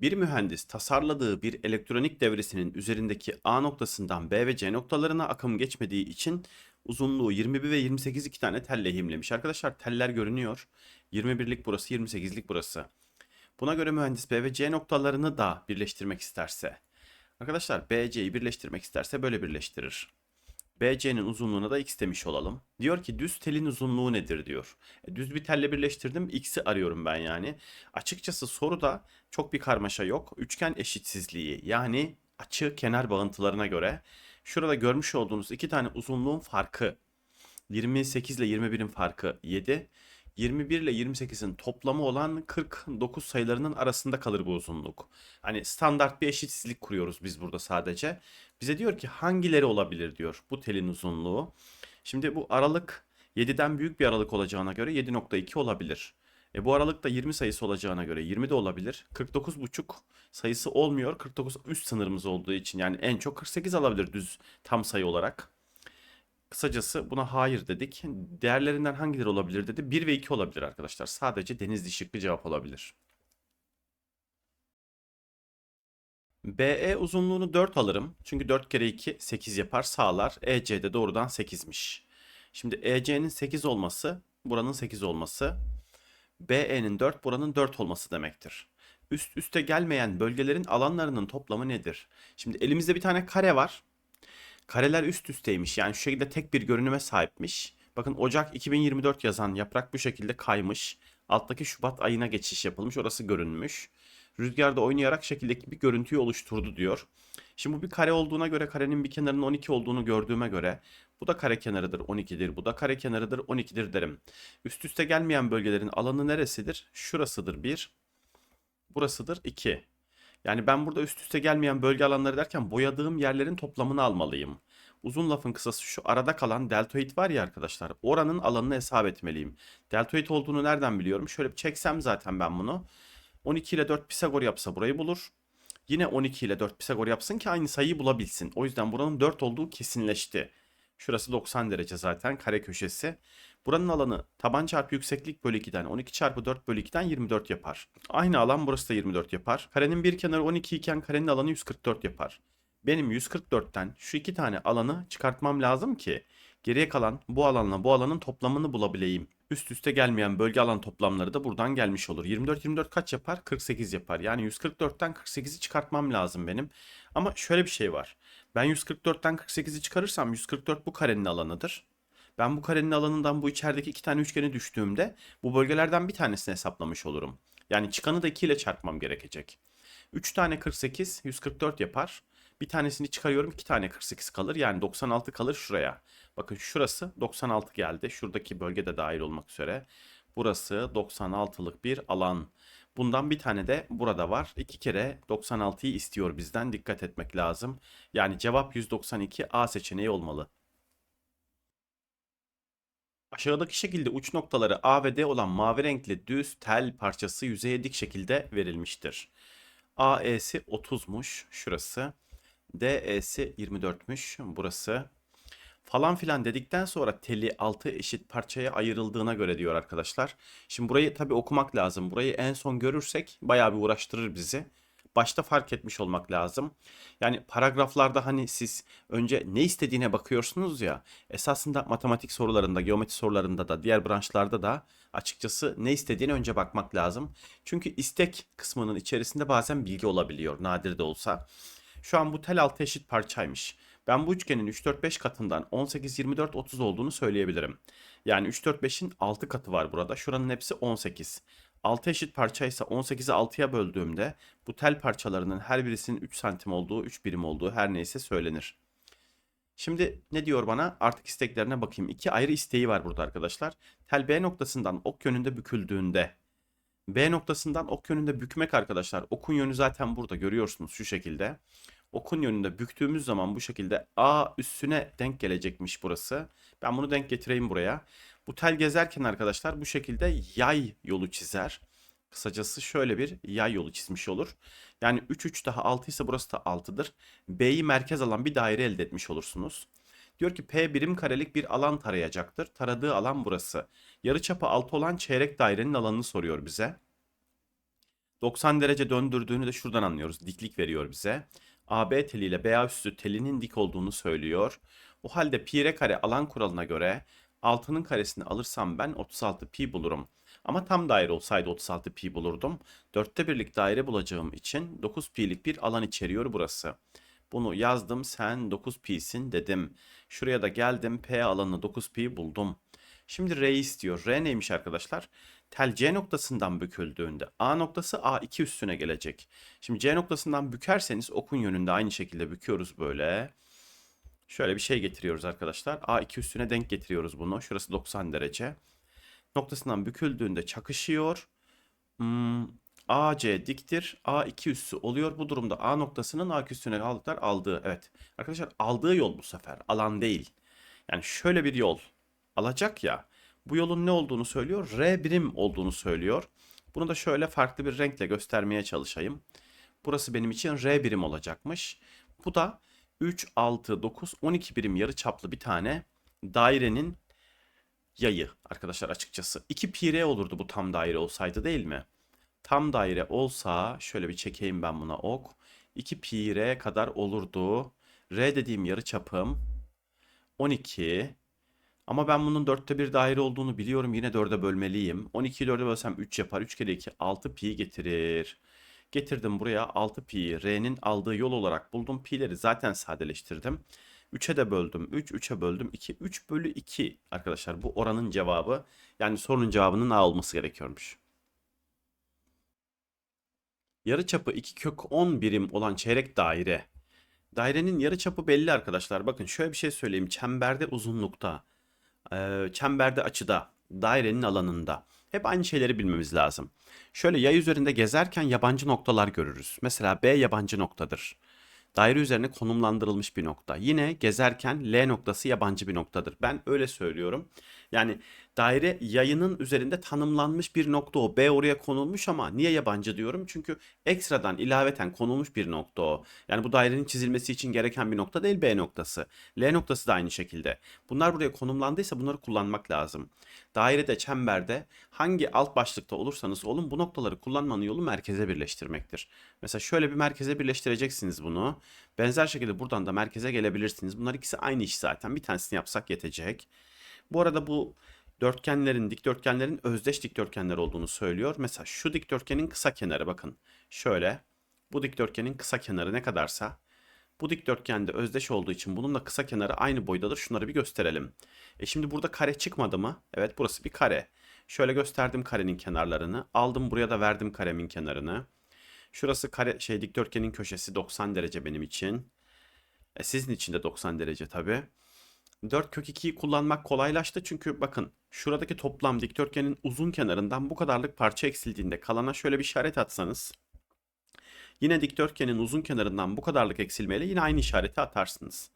Bir mühendis tasarladığı bir elektronik devresinin üzerindeki A noktasından B ve C noktalarına akım geçmediği için uzunluğu 21 ve 28 iki tane tel lehimlemiş. Arkadaşlar teller görünüyor. 21'lik burası, 28'lik burası. Buna göre mühendis B ve C noktalarını da birleştirmek isterse. Arkadaşlar B, C'yi birleştirmek isterse böyle birleştirir. BC'nin uzunluğuna da x demiş olalım. Diyor ki düz telin uzunluğu nedir diyor. E, düz bir telle birleştirdim x'i arıyorum ben yani. Açıkçası soruda çok bir karmaşa yok. Üçgen eşitsizliği yani açı kenar bağıntılarına göre şurada görmüş olduğunuz iki tane uzunluğun farkı 28 ile 21'in farkı 7. 21 ile 28'in toplamı olan 49 sayılarının arasında kalır bu uzunluk. Hani standart bir eşitsizlik kuruyoruz biz burada sadece. Bize diyor ki hangileri olabilir diyor bu telin uzunluğu. Şimdi bu aralık 7'den büyük bir aralık olacağına göre 7.2 olabilir. E bu aralıkta 20 sayısı olacağına göre 20 de olabilir. 49.5 sayısı olmuyor. 49 üst sınırımız olduğu için yani en çok 48 alabilir düz tam sayı olarak. Kısacası buna hayır dedik. Değerlerinden hangileri olabilir dedi. 1 ve 2 olabilir arkadaşlar. Sadece denizli şıkkı cevap olabilir. BE uzunluğunu 4 alırım. Çünkü 4 kere 2 8 yapar sağlar. EC de doğrudan 8'miş. Şimdi EC'nin 8 olması buranın 8 olması. BE'nin 4 buranın 4 olması demektir. Üst üste gelmeyen bölgelerin alanlarının toplamı nedir? Şimdi elimizde bir tane kare var. Kareler üst üsteymiş. Yani şu şekilde tek bir görünüme sahipmiş. Bakın Ocak 2024 yazan yaprak bu şekilde kaymış. Alttaki Şubat ayına geçiş yapılmış. Orası görünmüş. Rüzgarda oynayarak şekildeki bir görüntüyü oluşturdu diyor. Şimdi bu bir kare olduğuna göre karenin bir kenarının 12 olduğunu gördüğüme göre bu da kare kenarıdır 12'dir. Bu da kare kenarıdır 12'dir derim. Üst üste gelmeyen bölgelerin alanı neresidir? Şurasıdır 1. Burasıdır 2. Yani ben burada üst üste gelmeyen bölge alanları derken boyadığım yerlerin toplamını almalıyım. Uzun lafın kısası şu arada kalan deltoid var ya arkadaşlar. Oranın alanını hesap etmeliyim. Deltoid olduğunu nereden biliyorum? Şöyle çeksem zaten ben bunu. 12 ile 4 Pisagor yapsa burayı bulur. Yine 12 ile 4 Pisagor yapsın ki aynı sayıyı bulabilsin. O yüzden buranın 4 olduğu kesinleşti. Şurası 90 derece zaten kare köşesi. Buranın alanı taban çarpı yükseklik bölü 2'den 12 çarpı 4 bölü 2'den 24 yapar. Aynı alan burası da 24 yapar. Karenin bir kenarı 12 iken karenin alanı 144 yapar. Benim 144'ten şu iki tane alanı çıkartmam lazım ki geriye kalan bu alanla bu alanın toplamını bulabileyim. Üst üste gelmeyen bölge alan toplamları da buradan gelmiş olur. 24 24 kaç yapar? 48 yapar. Yani 144'ten 48'i çıkartmam lazım benim. Ama şöyle bir şey var. Ben 144'ten 48'i çıkarırsam 144 bu karenin alanıdır. Ben bu karenin alanından bu içerideki iki tane üçgeni düştüğümde bu bölgelerden bir tanesini hesaplamış olurum. Yani çıkanı da 2 ile çarpmam gerekecek. 3 tane 48 144 yapar. Bir tanesini çıkarıyorum 2 tane 48 kalır. Yani 96 kalır şuraya. Bakın şurası 96 geldi. Şuradaki bölge de dahil olmak üzere. Burası 96'lık bir alan. Bundan bir tane de burada var. İki kere 96'yı istiyor bizden. Dikkat etmek lazım. Yani cevap 192 A seçeneği olmalı. Aşağıdaki şekilde uç noktaları A ve D olan mavi renkli düz tel parçası yüzeye dik şekilde verilmiştir. AE'si 30'muş şurası. DE'si 24'müş burası. Falan filan dedikten sonra teli 6 eşit parçaya ayrıldığına göre diyor arkadaşlar. Şimdi burayı tabi okumak lazım. Burayı en son görürsek bayağı bir uğraştırır bizi başta fark etmiş olmak lazım. Yani paragraflarda hani siz önce ne istediğine bakıyorsunuz ya esasında matematik sorularında, geometri sorularında da diğer branşlarda da açıkçası ne istediğine önce bakmak lazım. Çünkü istek kısmının içerisinde bazen bilgi olabiliyor nadir de olsa. Şu an bu tel altı eşit parçaymış. Ben bu üçgenin 3, 4, 5 katından 18, 24, 30 olduğunu söyleyebilirim. Yani 3, 4, 5'in 6 katı var burada. Şuranın hepsi 18. 6 eşit parçaysa 18'i 6'ya böldüğümde bu tel parçalarının her birisinin 3 santim olduğu, 3 birim olduğu her neyse söylenir. Şimdi ne diyor bana? Artık isteklerine bakayım. İki ayrı isteği var burada arkadaşlar. Tel B noktasından ok yönünde büküldüğünde B noktasından ok yönünde bükmek arkadaşlar. Okun yönü zaten burada görüyorsunuz şu şekilde. Okun yönünde büktüğümüz zaman bu şekilde A üstüne denk gelecekmiş burası. Ben bunu denk getireyim buraya. Bu tel gezerken arkadaşlar bu şekilde yay yolu çizer. Kısacası şöyle bir yay yolu çizmiş olur. Yani 3 3 daha 6 ise burası da 6'dır. B'yi merkez alan bir daire elde etmiş olursunuz. Diyor ki P birim karelik bir alan tarayacaktır. Taradığı alan burası. Yarıçapı 6 olan çeyrek dairenin alanını soruyor bize. 90 derece döndürdüğünü de şuradan anlıyoruz. Diklik veriyor bize. AB teliyle BA üstü telinin dik olduğunu söylüyor. O halde pi kare alan kuralına göre 6'nın karesini alırsam ben 36 pi bulurum. Ama tam daire olsaydı 36 pi bulurdum. Dörtte birlik daire bulacağım için 9 pi'lik bir alan içeriyor burası. Bunu yazdım sen 9 pi'sin dedim. Şuraya da geldim P alanını 9 pi buldum. Şimdi R istiyor. R neymiş arkadaşlar? Tel C noktasından büküldüğünde A noktası A2 üstüne gelecek. Şimdi C noktasından bükerseniz okun yönünde aynı şekilde büküyoruz böyle. Şöyle bir şey getiriyoruz arkadaşlar. A2 üstüne denk getiriyoruz bunu. Şurası 90 derece. Noktasından büküldüğünde çakışıyor. Hmm, AC diktir. A2 üssü oluyor. Bu durumda A noktasının A üstüne aldıklar aldığı. Evet. Arkadaşlar aldığı yol bu sefer. Alan değil. Yani şöyle bir yol alacak ya. Bu yolun ne olduğunu söylüyor? R birim olduğunu söylüyor. Bunu da şöyle farklı bir renkle göstermeye çalışayım. Burası benim için R birim olacakmış. Bu da 3, 6, 9, 12 birim yarı çaplı bir tane dairenin yayı arkadaşlar açıkçası. 2 pi r olurdu bu tam daire olsaydı değil mi? Tam daire olsa şöyle bir çekeyim ben buna ok. 2 pi r kadar olurdu. R dediğim yarı çapım 12. Ama ben bunun dörtte bir daire olduğunu biliyorum. Yine dörde bölmeliyim. 12'yi dörde bölsem 3 yapar. 3 kere 2 6 pi getirir. Getirdim buraya 6 pi. R'nin aldığı yol olarak buldum. Pi'leri zaten sadeleştirdim. 3'e de böldüm. 3, 3'e böldüm. 2, 3 bölü 2 arkadaşlar. Bu oranın cevabı. Yani sorunun cevabının A olması gerekiyormuş. Yarıçapı 2 kök 10 birim olan çeyrek daire. Dairenin yarıçapı belli arkadaşlar. Bakın şöyle bir şey söyleyeyim. Çemberde uzunlukta, eee, çemberde açıda, dairenin alanında. Hep aynı şeyleri bilmemiz lazım. Şöyle yay üzerinde gezerken yabancı noktalar görürüz. Mesela B yabancı noktadır. Daire üzerine konumlandırılmış bir nokta. Yine gezerken L noktası yabancı bir noktadır. Ben öyle söylüyorum. Yani daire yayının üzerinde tanımlanmış bir nokta o. B oraya konulmuş ama niye yabancı diyorum? Çünkü ekstradan ilaveten konulmuş bir nokta o. Yani bu dairenin çizilmesi için gereken bir nokta değil B noktası. L noktası da aynı şekilde. Bunlar buraya konumlandıysa bunları kullanmak lazım. Dairede, çemberde hangi alt başlıkta olursanız olun bu noktaları kullanmanın yolu merkeze birleştirmektir. Mesela şöyle bir merkeze birleştireceksiniz bunu. Benzer şekilde buradan da merkeze gelebilirsiniz. Bunlar ikisi aynı iş zaten. Bir tanesini yapsak yetecek. Bu arada bu dörtgenlerin, dikdörtgenlerin özdeş dikdörtgenler olduğunu söylüyor. Mesela şu dikdörtgenin kısa kenarı bakın. Şöyle bu dikdörtgenin kısa kenarı ne kadarsa bu dikdörtgende özdeş olduğu için bunun da kısa kenarı aynı boydadır. Şunları bir gösterelim. E şimdi burada kare çıkmadı mı? Evet burası bir kare. Şöyle gösterdim karenin kenarlarını. Aldım buraya da verdim karemin kenarını. Şurası kare şey dikdörtgenin köşesi 90 derece benim için. E sizin için de 90 derece tabii. 4 kök 2'yi kullanmak kolaylaştı çünkü bakın şuradaki toplam dikdörtgenin uzun kenarından bu kadarlık parça eksildiğinde kalana şöyle bir işaret atsanız yine dikdörtgenin uzun kenarından bu kadarlık eksilmeyle yine aynı işareti atarsınız.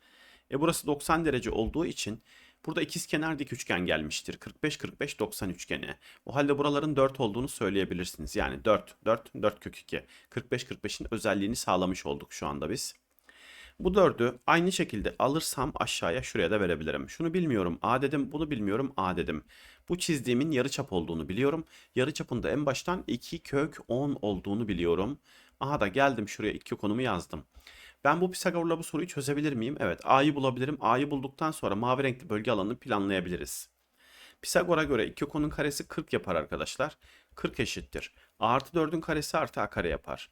E burası 90 derece olduğu için burada ikizkenar dik üçgen gelmiştir. 45 45 90 üçgeni. O halde buraların 4 olduğunu söyleyebilirsiniz. Yani 4 4 4 kök 2. 45 45'in özelliğini sağlamış olduk şu anda biz. Bu dördü aynı şekilde alırsam aşağıya şuraya da verebilirim. Şunu bilmiyorum A dedim, bunu bilmiyorum A dedim. Bu çizdiğimin yarıçap olduğunu biliyorum. Yarıçapın da en baştan 2 kök 10 olduğunu biliyorum. Aha da geldim şuraya 2 konumu yazdım. Ben bu Pisagor'la bu soruyu çözebilir miyim? Evet A'yı bulabilirim. A'yı bulduktan sonra mavi renkli bölge alanını planlayabiliriz. Pisagor'a göre 2 konun karesi 40 yapar arkadaşlar. 40 eşittir. A artı 4'ün karesi artı A kare yapar.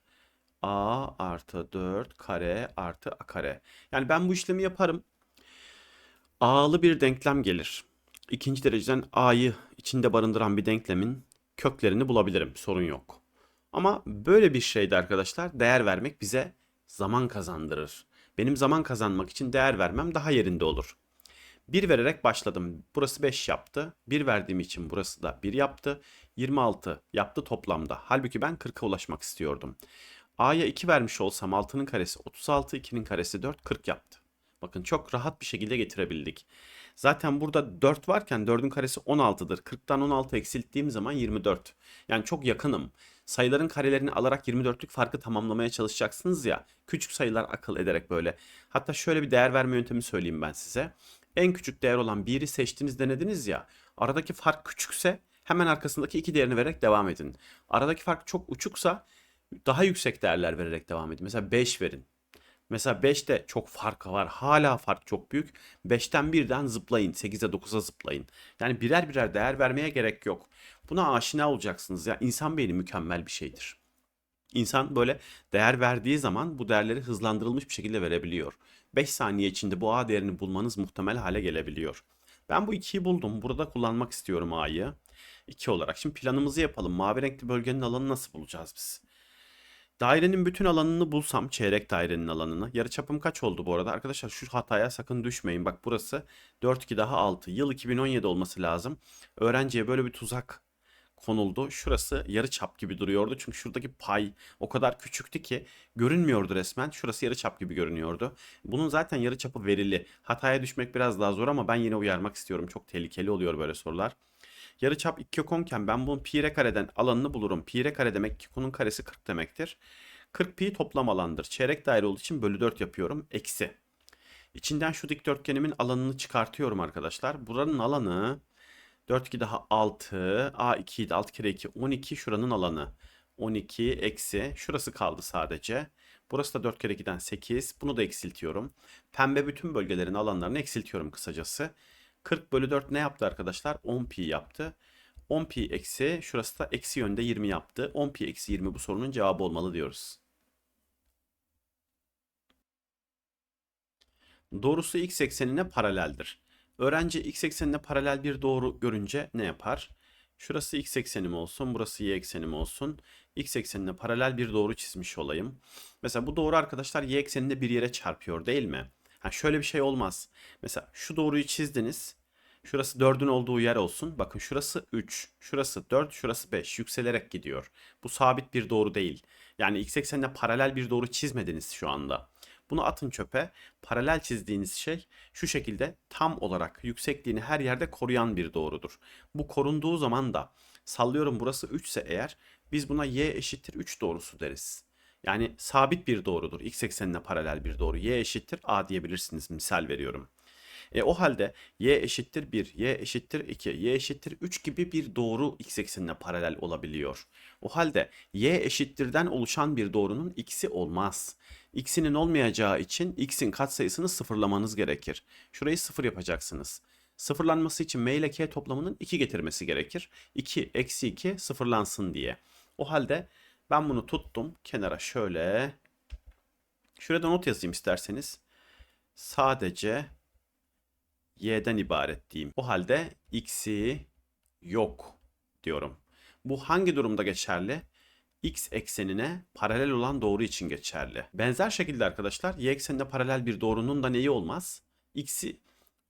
A artı 4 kare artı A kare. Yani ben bu işlemi yaparım. A'lı bir denklem gelir. İkinci dereceden A'yı içinde barındıran bir denklemin köklerini bulabilirim. Sorun yok. Ama böyle bir şeyde arkadaşlar değer vermek bize zaman kazandırır. Benim zaman kazanmak için değer vermem daha yerinde olur. 1 vererek başladım. Burası 5 yaptı. 1 verdiğim için burası da 1 yaptı. 26 yaptı toplamda. Halbuki ben 40'a ulaşmak istiyordum. A'ya 2 vermiş olsam 6'nın karesi 36, 2'nin karesi 4, 40 yaptı. Bakın çok rahat bir şekilde getirebildik. Zaten burada 4 varken 4'ün karesi 16'dır. 40'tan 16 eksilttiğim zaman 24. Yani çok yakınım. Sayıların karelerini alarak 24'lük farkı tamamlamaya çalışacaksınız ya. Küçük sayılar akıl ederek böyle. Hatta şöyle bir değer verme yöntemi söyleyeyim ben size. En küçük değer olan 1'i seçtiniz denediniz ya. Aradaki fark küçükse hemen arkasındaki iki değerini vererek devam edin. Aradaki fark çok uçuksa Daha yüksek değerler vererek devam edin. Mesela 5 verin. Mesela 5'te çok fark var. Hala fark çok büyük. 5'ten birden zıplayın. 8'e 9'a zıplayın. Yani birer birer değer vermeye gerek yok. Buna aşina olacaksınız. Ya insan beyni mükemmel bir şeydir. İnsan böyle değer verdiği zaman bu değerleri hızlandırılmış bir şekilde verebiliyor. 5 saniye içinde bu A değerini bulmanız muhtemel hale gelebiliyor. Ben bu 2'yi buldum. Burada kullanmak istiyorum A'yı. 2 olarak. Şimdi planımızı yapalım. Mavi renkli bölgenin alanını nasıl bulacağız biz? Dairenin bütün alanını bulsam çeyrek dairenin alanını. Yarıçapım kaç oldu bu arada? Arkadaşlar şu hataya sakın düşmeyin. Bak burası 4 2 daha 6. Yıl 2017 olması lazım. Öğrenciye böyle bir tuzak konuldu. Şurası yarı çap gibi duruyordu. Çünkü şuradaki pay o kadar küçüktü ki görünmüyordu resmen. Şurası yarı çap gibi görünüyordu. Bunun zaten yarı çapı verili. Hataya düşmek biraz daha zor ama ben yine uyarmak istiyorum. Çok tehlikeli oluyor böyle sorular. Yarı çap 2 konken ben bunun pi r kareden alanını bulurum. Pi r kare demek ki konun karesi 40 demektir. 40 pi toplam alandır. Çeyrek daire olduğu için bölü 4 yapıyorum. Eksi. İçinden şu dikdörtgenimin alanını çıkartıyorum arkadaşlar. Buranın alanı 4 2 daha 6. A 2 idi 6 kere 2 12 şuranın alanı. 12 eksi şurası kaldı sadece. Burası da 4 kere 2'den 8. Bunu da eksiltiyorum. Pembe bütün bölgelerin alanlarını eksiltiyorum kısacası. 40 bölü 4 ne yaptı arkadaşlar? 10 pi yaptı. 10 pi eksi şurası da eksi yönde 20 yaptı. 10 pi eksi 20 bu sorunun cevabı olmalı diyoruz. Doğrusu x eksenine paraleldir. Öğrenci x eksenine paralel bir doğru görünce ne yapar? Şurası x eksenim olsun, burası y eksenim olsun. X eksenine paralel bir doğru çizmiş olayım. Mesela bu doğru arkadaşlar y ekseninde bir yere çarpıyor değil mi? Ha şöyle bir şey olmaz. Mesela şu doğruyu çizdiniz. Şurası 4'ün olduğu yer olsun. Bakın şurası 3, şurası 4, şurası 5 yükselerek gidiyor. Bu sabit bir doğru değil. Yani x eksenine paralel bir doğru çizmediniz şu anda. Bunu atın çöpe. Paralel çizdiğiniz şey şu şekilde tam olarak yüksekliğini her yerde koruyan bir doğrudur. Bu korunduğu zaman da sallıyorum burası 3 ise eğer biz buna y eşittir 3 doğrusu deriz. Yani sabit bir doğrudur. X eksenine paralel bir doğru. Y eşittir A diyebilirsiniz. Misal veriyorum. E, o halde y eşittir 1, y eşittir 2, y eşittir 3 gibi bir doğru x eksenine paralel olabiliyor. O halde y eşittirden oluşan bir doğrunun x'i olmaz. x'inin olmayacağı için x'in katsayısını sıfırlamanız gerekir. Şurayı sıfır yapacaksınız. Sıfırlanması için m ile k toplamının 2 getirmesi gerekir. 2 eksi 2 sıfırlansın diye. O halde ben bunu tuttum kenara şöyle. Şurada not yazayım isterseniz. Sadece y'den ibaret diyeyim. O halde x'i yok diyorum. Bu hangi durumda geçerli? x eksenine paralel olan doğru için geçerli. Benzer şekilde arkadaşlar y eksenine paralel bir doğrunun da neyi olmaz? x'i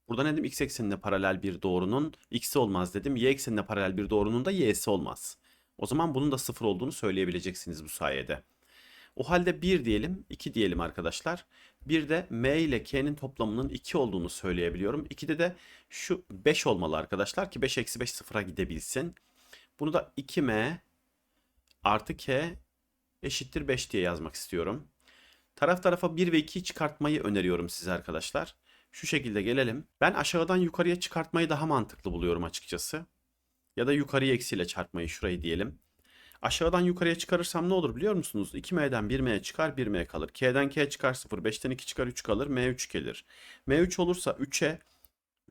Burada ne dedim? X eksenine paralel bir doğrunun x'i olmaz dedim. Y eksenine paralel bir doğrunun da y'si olmaz. O zaman bunun da sıfır olduğunu söyleyebileceksiniz bu sayede. O halde 1 diyelim, 2 diyelim arkadaşlar. Bir de m ile k'nin toplamının 2 olduğunu söyleyebiliyorum. 2'de de şu 5 olmalı arkadaşlar ki 5 eksi 5 sıfıra gidebilsin. Bunu da 2m artı k eşittir 5 diye yazmak istiyorum. Taraf tarafa 1 ve 2'yi çıkartmayı öneriyorum size arkadaşlar. Şu şekilde gelelim. Ben aşağıdan yukarıya çıkartmayı daha mantıklı buluyorum açıkçası. Ya da yukarıya eksiyle çarpmayı şurayı diyelim. Aşağıdan yukarıya çıkarırsam ne olur biliyor musunuz? 2m'den 1m çıkar 1m kalır. K'den k çıkar 0. 5'ten 2 çıkar 3 kalır. m3 gelir. m3 olursa 3'e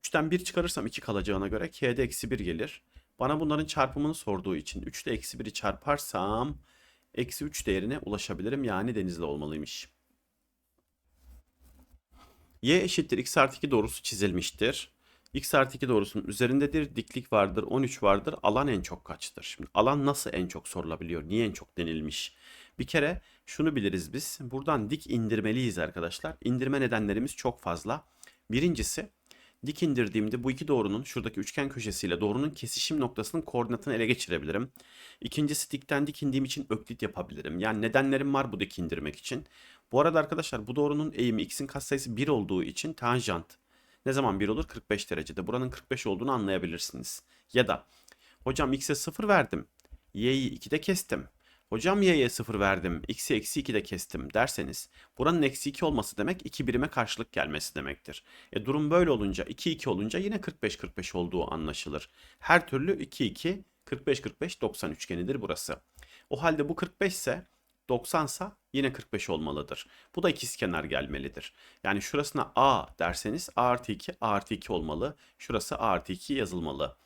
3'ten 1 çıkarırsam 2 kalacağına göre k'de eksi 1 gelir. Bana bunların çarpımını sorduğu için 3 ile eksi 1'i çarparsam eksi 3 değerine ulaşabilirim. Yani denizli olmalıymış. y eşittir x artı 2 doğrusu çizilmiştir x artı 2 doğrusunun üzerindedir. Diklik vardır. 13 vardır. Alan en çok kaçtır? Şimdi alan nasıl en çok sorulabiliyor? Niye en çok denilmiş? Bir kere şunu biliriz biz. Buradan dik indirmeliyiz arkadaşlar. İndirme nedenlerimiz çok fazla. Birincisi dik indirdiğimde bu iki doğrunun şuradaki üçgen köşesiyle doğrunun kesişim noktasının koordinatını ele geçirebilirim. İkincisi dikten dik indiğim için öklit yapabilirim. Yani nedenlerim var bu dik indirmek için. Bu arada arkadaşlar bu doğrunun eğimi x'in katsayısı 1 olduğu için tanjant ne zaman 1 olur? 45 derecede. Buranın 45 olduğunu anlayabilirsiniz. Ya da hocam x'e 0 verdim. y'yi 2'de kestim. Hocam y'ye 0 verdim. x'i eksi 2'de kestim derseniz buranın eksi 2 olması demek 2 birime karşılık gelmesi demektir. E durum böyle olunca 2 2 olunca yine 45 45 olduğu anlaşılır. Her türlü 2 2 45 45 90 üçgenidir burası. O halde bu 45 ise 90 sa yine 45 olmalıdır. Bu da ikizkenar gelmelidir. Yani şurasına A derseniz A artı 2 A artı 2 olmalı. Şurası A artı 2 yazılmalı.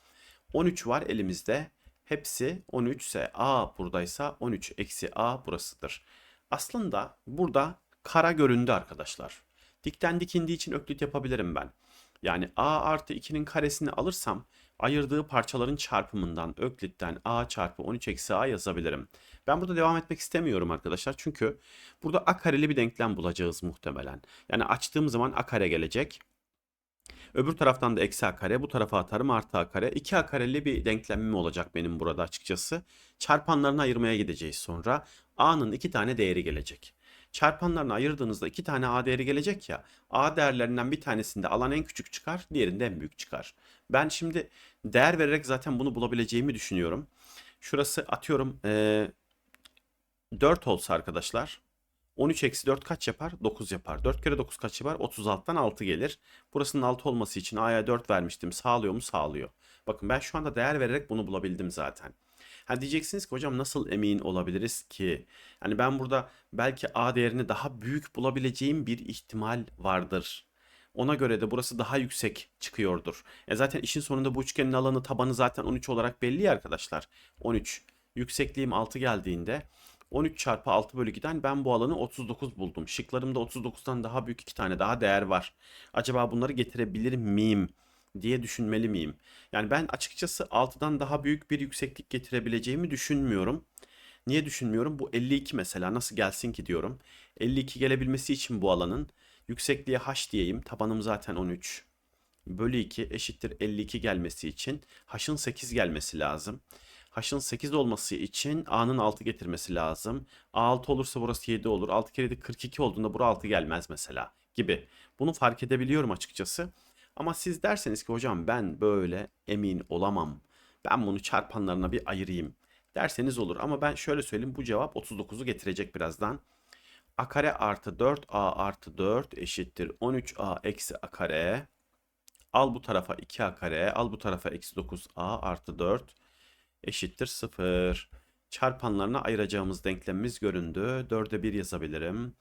13 var elimizde. Hepsi 13 ise A buradaysa 13 eksi A burasıdır. Aslında burada kara göründü arkadaşlar. Dikten dikindiği için öklit yapabilirim ben. Yani A artı 2'nin karesini alırsam ayırdığı parçaların çarpımından öklitten A çarpı 13 eksi A yazabilirim. Ben burada devam etmek istemiyorum arkadaşlar. Çünkü burada A kareli bir denklem bulacağız muhtemelen. Yani açtığım zaman A kare gelecek. Öbür taraftan da eksi a kare. Bu tarafa atarım artı a kare. 2a kareli bir denklemim olacak benim burada açıkçası. Çarpanlarını ayırmaya gideceğiz sonra. a'nın iki tane değeri gelecek. Çarpanlarını ayırdığınızda iki tane a değeri gelecek ya. a değerlerinden bir tanesinde alan en küçük çıkar. Diğerinde en büyük çıkar. Ben şimdi değer vererek zaten bunu bulabileceğimi düşünüyorum. Şurası atıyorum ee, 4 olsa arkadaşlar. 13 eksi 4 kaç yapar? 9 yapar. 4 kere 9 kaç yapar? 36'dan 6 gelir. Burasının 6 olması için A'ya 4 vermiştim. Sağlıyor mu? Sağlıyor. Bakın ben şu anda değer vererek bunu bulabildim zaten. Ha diyeceksiniz ki hocam nasıl emin olabiliriz ki? Yani ben burada belki A değerini daha büyük bulabileceğim bir ihtimal vardır. Ona göre de burası daha yüksek çıkıyordur. E zaten işin sonunda bu üçgenin alanı tabanı zaten 13 olarak belli ya arkadaşlar. 13. Yüksekliğim 6 geldiğinde 13 çarpı 6 bölü 2'den ben bu alanı 39 buldum. Şıklarımda 39'dan daha büyük iki tane daha değer var. Acaba bunları getirebilir miyim diye düşünmeli miyim? Yani ben açıkçası 6'dan daha büyük bir yükseklik getirebileceğimi düşünmüyorum. Niye düşünmüyorum? Bu 52 mesela nasıl gelsin ki diyorum. 52 gelebilmesi için bu alanın yüksekliğe h diyeyim. Tabanım zaten 13. Bölü 2 eşittir 52 gelmesi için h'ın 8 gelmesi lazım. H'ın 8 olması için A'nın 6 getirmesi lazım. A 6 olursa burası 7 olur. 6 kere de 42 olduğunda bura 6 gelmez mesela gibi. Bunu fark edebiliyorum açıkçası. Ama siz derseniz ki hocam ben böyle emin olamam. Ben bunu çarpanlarına bir ayırayım derseniz olur. Ama ben şöyle söyleyeyim bu cevap 39'u getirecek birazdan. A kare artı 4A artı 4 eşittir 13A eksi A kare. Al bu tarafa 2A kare. Al bu tarafa eksi 9A artı 4 eşittir 0. Çarpanlarına ayıracağımız denklemimiz göründü. 4'e 1 yazabilirim.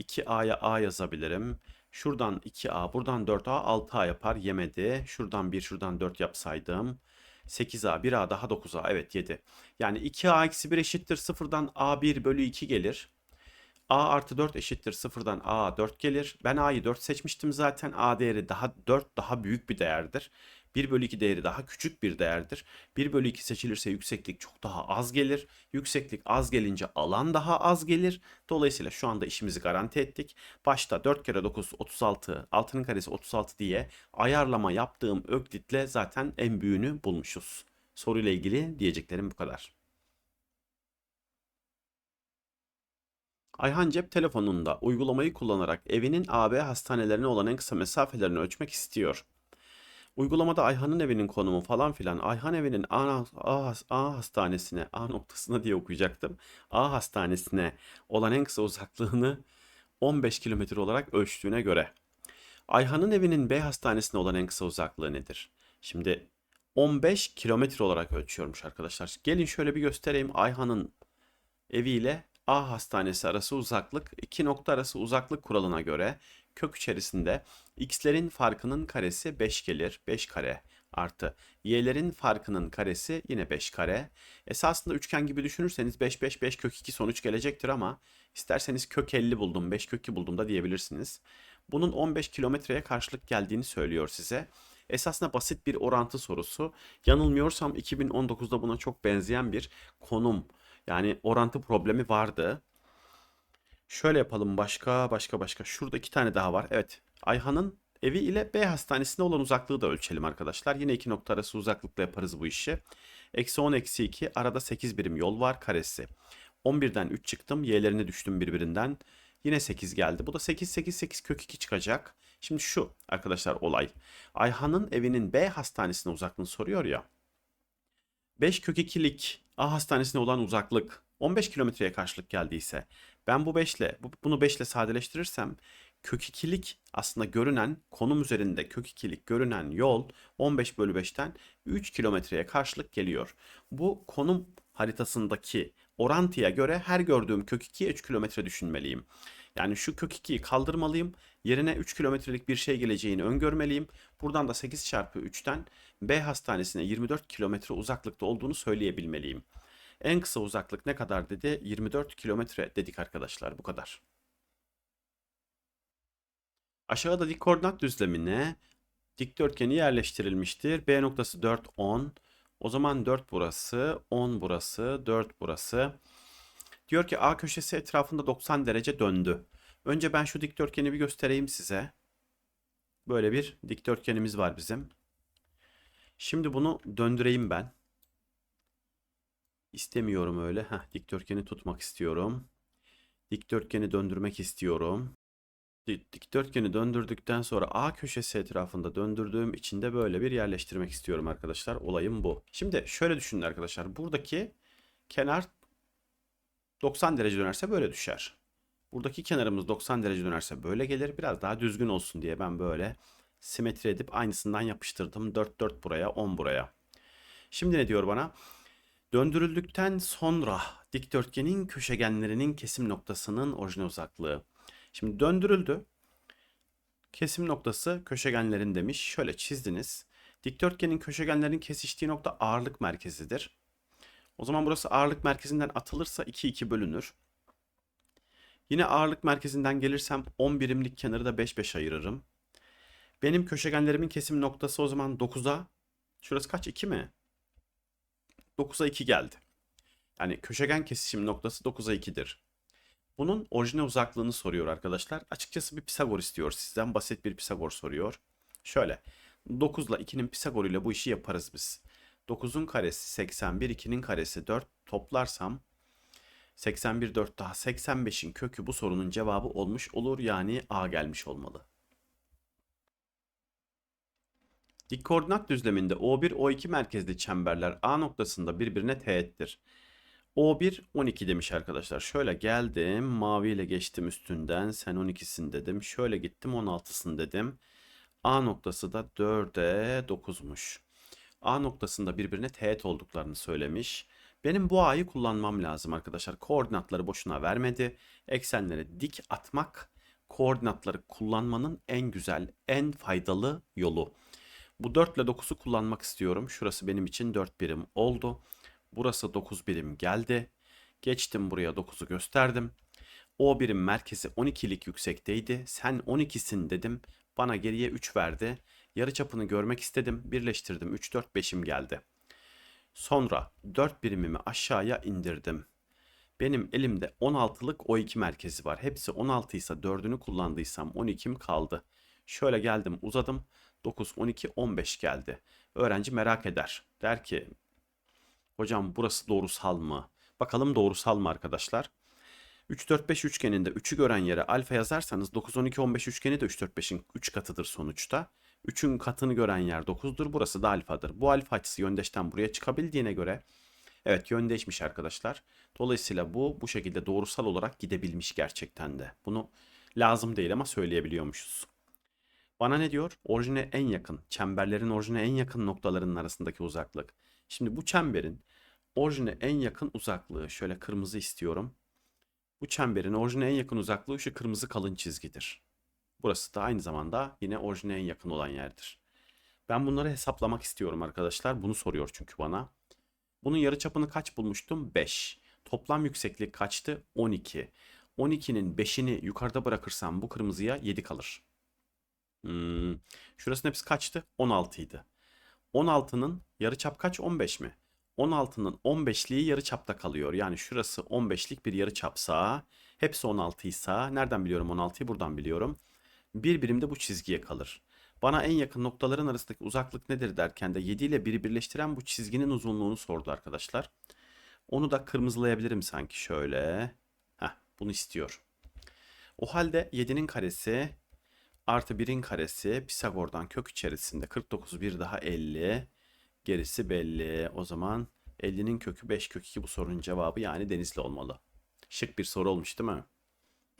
2a'ya a yazabilirim. Şuradan 2a, buradan 4a, 6a yapar. Yemedi. Şuradan 1, şuradan 4 yapsaydım. 8a, 1a daha 9a. Evet 7. Yani 2a eksi 1 eşittir 0'dan a1 bölü 2 gelir. a artı 4 eşittir 0'dan a 4 gelir. Ben a'yı 4 seçmiştim zaten. a değeri daha 4 daha büyük bir değerdir. 1 bölü 2 değeri daha küçük bir değerdir. 1 bölü 2 seçilirse yükseklik çok daha az gelir. Yükseklik az gelince alan daha az gelir. Dolayısıyla şu anda işimizi garanti ettik. Başta 4 kere 9 36, 6'nın karesi 36 diye ayarlama yaptığım öklitle zaten en büyüğünü bulmuşuz. Soruyla ilgili diyeceklerim bu kadar. Ayhan cep telefonunda uygulamayı kullanarak evinin AB hastanelerine olan en kısa mesafelerini ölçmek istiyor. Uygulamada Ayhan'ın evinin konumu falan filan Ayhan evinin A, A, A hastanesine A noktasına diye okuyacaktım. A hastanesine olan en kısa uzaklığını 15 kilometre olarak ölçtüğüne göre Ayhan'ın evinin B hastanesine olan en kısa uzaklığı nedir? Şimdi 15 kilometre olarak ölçüyormuş arkadaşlar. Gelin şöyle bir göstereyim Ayhan'ın eviyle A hastanesi arası uzaklık iki nokta arası uzaklık kuralına göre kök içerisinde x'lerin farkının karesi 5 gelir. 5 kare artı y'lerin farkının karesi yine 5 kare. Esasında üçgen gibi düşünürseniz 5 5 5 kök 2 sonuç gelecektir ama isterseniz kök 50 buldum 5 kök 2 buldum da diyebilirsiniz. Bunun 15 kilometreye karşılık geldiğini söylüyor size. Esasında basit bir orantı sorusu. Yanılmıyorsam 2019'da buna çok benzeyen bir konum yani orantı problemi vardı. Şöyle yapalım başka başka başka. Şurada iki tane daha var. Evet. Ayhan'ın evi ile B hastanesine olan uzaklığı da ölçelim arkadaşlar. Yine iki nokta arası uzaklıkla yaparız bu işi. Eksi 10 eksi 2 arada 8 birim yol var karesi. 11'den 3 çıktım. Y'lerini düştüm birbirinden. Yine 8 geldi. Bu da 8 8 8 kök 2 çıkacak. Şimdi şu arkadaşlar olay. Ayhan'ın evinin B hastanesine uzaklığını soruyor ya. 5 kök 2'lik A hastanesine olan uzaklık 15 kilometreye karşılık geldiyse ben bu 5 ile bunu 5 ile sadeleştirirsem kök 2'lik aslında görünen konum üzerinde kök 2'lik görünen yol 15 bölü 5'ten 3 kilometreye karşılık geliyor. Bu konum haritasındaki orantıya göre her gördüğüm kök 2'ye 3 kilometre düşünmeliyim. Yani şu kök 2'yi kaldırmalıyım. Yerine 3 kilometrelik bir şey geleceğini öngörmeliyim. Buradan da 8 çarpı 3'ten B hastanesine 24 kilometre uzaklıkta olduğunu söyleyebilmeliyim. En kısa uzaklık ne kadar dedi? 24 kilometre dedik arkadaşlar. Bu kadar. Aşağıda dik koordinat düzlemine dikdörtgeni yerleştirilmiştir. B noktası 4, 10. O zaman 4 burası, 10 burası, 4 burası. Diyor ki A köşesi etrafında 90 derece döndü. Önce ben şu dikdörtgeni bir göstereyim size. Böyle bir dikdörtgenimiz var bizim. Şimdi bunu döndüreyim ben. İstemiyorum öyle. Heh, dikdörtgeni tutmak istiyorum. Dikdörtgeni döndürmek istiyorum. Di- Dikdörtgeni döndürdükten sonra A köşesi etrafında döndürdüğüm için de böyle bir yerleştirmek istiyorum arkadaşlar. Olayım bu. Şimdi şöyle düşünün arkadaşlar. Buradaki kenar 90 derece dönerse böyle düşer. Buradaki kenarımız 90 derece dönerse böyle gelir. Biraz daha düzgün olsun diye ben böyle simetri edip aynısından yapıştırdım. 4 4 buraya 10 buraya. Şimdi ne diyor bana? Döndürüldükten sonra dikdörtgenin köşegenlerinin kesim noktasının orijinal uzaklığı. Şimdi döndürüldü. Kesim noktası köşegenlerin demiş. Şöyle çizdiniz. Dikdörtgenin köşegenlerin kesiştiği nokta ağırlık merkezidir. O zaman burası ağırlık merkezinden atılırsa 2 2 bölünür. Yine ağırlık merkezinden gelirsem 10 birimlik kenarı da 5 5 ayırırım. Benim köşegenlerimin kesim noktası o zaman 9'a. Şurası kaç? 2 mi? 9'a 2 geldi. Yani köşegen kesişim noktası 9'a 2'dir. Bunun orijinal uzaklığını soruyor arkadaşlar. Açıkçası bir Pisagor istiyor sizden. Basit bir Pisagor soruyor. Şöyle 9 ile 2'nin Pisagor'uyla bu işi yaparız biz. 9'un karesi 81, 2'nin karesi 4 toplarsam 81 4 daha 85'in kökü bu sorunun cevabı olmuş olur. Yani A gelmiş olmalı. Dik koordinat düzleminde O1, O2 merkezli çemberler A noktasında birbirine teğettir. O1 12 demiş arkadaşlar. Şöyle geldim. Maviyle geçtim üstünden. Sen 12'sin dedim. Şöyle gittim 16'sın dedim. A noktası da 4'e 9'muş. A noktasında birbirine teğet olduklarını söylemiş. Benim bu A'yı kullanmam lazım arkadaşlar. Koordinatları boşuna vermedi. Eksenleri dik atmak koordinatları kullanmanın en güzel, en faydalı yolu. Bu 4 ile 9'u kullanmak istiyorum. Şurası benim için 4 birim oldu. Burası 9 birim geldi. Geçtim buraya 9'u gösterdim. O birim merkezi 12'lik yüksekteydi. Sen 12'sin dedim. Bana geriye 3 verdi. Yarı çapını görmek istedim. Birleştirdim. 3, 4, 5'im geldi. Sonra 4 birimimi aşağıya indirdim. Benim elimde 16'lık O2 merkezi var. Hepsi 16 ise 4'ünü kullandıysam 12'm kaldı. Şöyle geldim uzadım. 9, 12, 15 geldi. Öğrenci merak eder. Der ki hocam burası doğrusal mı? Bakalım doğrusal mı arkadaşlar? 3, 4, 5 üçgeninde 3'ü gören yere alfa yazarsanız 9, 12, 15 üçgeni de 3, 4, 5'in 3 katıdır sonuçta. 3'ün katını gören yer 9'dur. Burası da alfadır. Bu alfa açısı yöndeşten buraya çıkabildiğine göre evet yöndeşmiş arkadaşlar. Dolayısıyla bu bu şekilde doğrusal olarak gidebilmiş gerçekten de. Bunu lazım değil ama söyleyebiliyormuşuz. Bana ne diyor? Orijine en yakın, çemberlerin orijine en yakın noktalarının arasındaki uzaklık. Şimdi bu çemberin orijine en yakın uzaklığı şöyle kırmızı istiyorum. Bu çemberin orijine en yakın uzaklığı şu kırmızı kalın çizgidir. Burası da aynı zamanda yine orijine en yakın olan yerdir. Ben bunları hesaplamak istiyorum arkadaşlar. Bunu soruyor çünkü bana. Bunun yarıçapını kaç bulmuştum? 5. Toplam yükseklik kaçtı? 12. 12'nin 5'ini yukarıda bırakırsam bu kırmızıya 7 kalır. Hmm. Şurasının hepsi kaçtı? 16 idi. 16'nın yarıçap kaç? 15 mi? 16'nın 15'liği yarıçapta kalıyor. Yani şurası 15'lik bir yarıçapsa hepsi 16 ise nereden biliyorum 16'yı? Buradan biliyorum. Bir birim de bu çizgiye kalır. Bana en yakın noktaların arasındaki uzaklık nedir derken de 7 ile 1'i birleştiren bu çizginin uzunluğunu sordu arkadaşlar. Onu da kırmızılayabilirim sanki şöyle. Heh, bunu istiyor. O halde 7'nin karesi artı 1'in karesi Pisagor'dan kök içerisinde 49 bir daha 50. Gerisi belli. O zaman 50'nin kökü 5 kök 2 bu sorunun cevabı yani Denizli olmalı. Şık bir soru olmuş değil mi?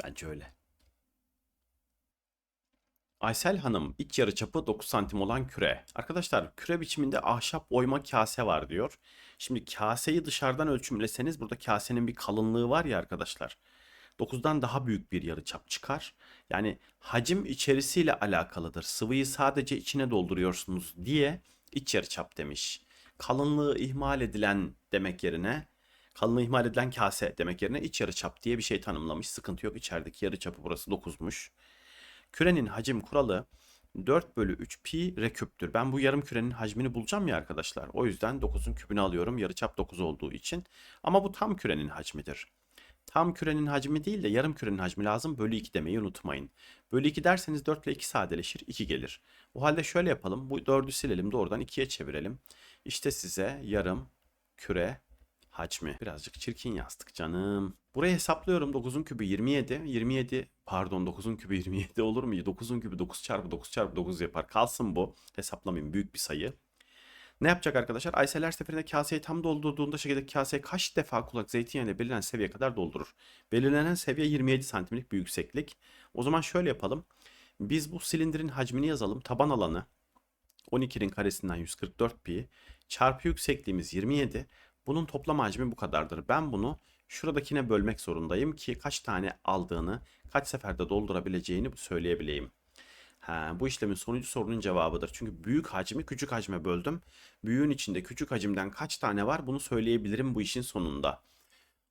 Bence öyle. Aysel Hanım iç yarıçapı 9 santim olan küre. Arkadaşlar küre biçiminde ahşap oyma kase var diyor. Şimdi kaseyi dışarıdan ölçümleseniz burada kasenin bir kalınlığı var ya arkadaşlar. 9'dan daha büyük bir yarıçap çıkar. Yani hacim içerisiyle alakalıdır. Sıvıyı sadece içine dolduruyorsunuz diye iç yarıçap demiş. Kalınlığı ihmal edilen demek yerine kalınlığı ihmal edilen kase demek yerine iç yarıçap diye bir şey tanımlamış. Sıkıntı yok içerideki yarıçapı burası 9'muş. Kürenin hacim kuralı 4 bölü 3 pi r. Ben bu yarım kürenin hacmini bulacağım ya arkadaşlar. O yüzden 9'un küpünü alıyorum yarıçap 9 olduğu için. Ama bu tam kürenin hacmidir. Tam kürenin hacmi değil de yarım kürenin hacmi lazım. Bölü 2 demeyi unutmayın. Bölü 2 derseniz 4 ile 2 sadeleşir. 2 gelir. O halde şöyle yapalım. Bu 4'ü silelim. Doğrudan 2'ye çevirelim. İşte size yarım küre hacmi. Birazcık çirkin yazdık canım. Burayı hesaplıyorum. 9'un kübü 27. 27 pardon 9'un kübü 27 olur mu? 9'un kübü 9 çarpı 9 çarpı 9 yapar. Kalsın bu. Hesaplamayın büyük bir sayı. Ne yapacak arkadaşlar? Aysel her seferinde kaseyi tam doldurduğunda şekilde kaseyi kaç defa kulak zeytinyağıyla belirlenen seviyeye kadar doldurur? Belirlenen seviye 27 santimlik bir yükseklik. O zaman şöyle yapalım. Biz bu silindirin hacmini yazalım. Taban alanı 12'nin karesinden 144 pi çarpı yüksekliğimiz 27. Bunun toplam hacmi bu kadardır. Ben bunu şuradakine bölmek zorundayım ki kaç tane aldığını, kaç seferde doldurabileceğini söyleyebileyim. Ha, bu işlemin sonucu sorunun cevabıdır. Çünkü büyük hacmi küçük hacme böldüm. Büyüğün içinde küçük hacimden kaç tane var bunu söyleyebilirim bu işin sonunda.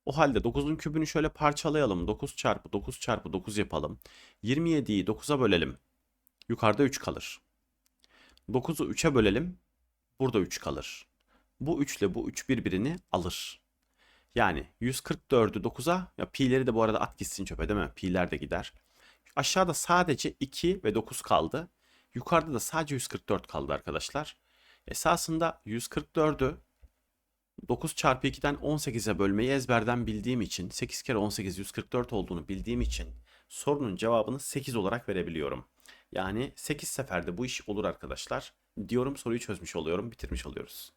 O halde 9'un kübünü şöyle parçalayalım. 9 çarpı 9 çarpı 9 yapalım. 27'yi 9'a bölelim. Yukarıda 3 kalır. 9'u 3'e bölelim. Burada 3 kalır. Bu 3 ile bu 3 birbirini alır. Yani 144'ü 9'a ya pi'leri de bu arada at gitsin çöpe değil mi? Pi'ler de gider. Aşağıda sadece 2 ve 9 kaldı. Yukarıda da sadece 144 kaldı arkadaşlar. Esasında 144'ü 9 çarpı 2'den 18'e bölmeyi ezberden bildiğim için 8 kere 18 144 olduğunu bildiğim için sorunun cevabını 8 olarak verebiliyorum. Yani 8 seferde bu iş olur arkadaşlar. Diyorum soruyu çözmüş oluyorum, bitirmiş oluyoruz.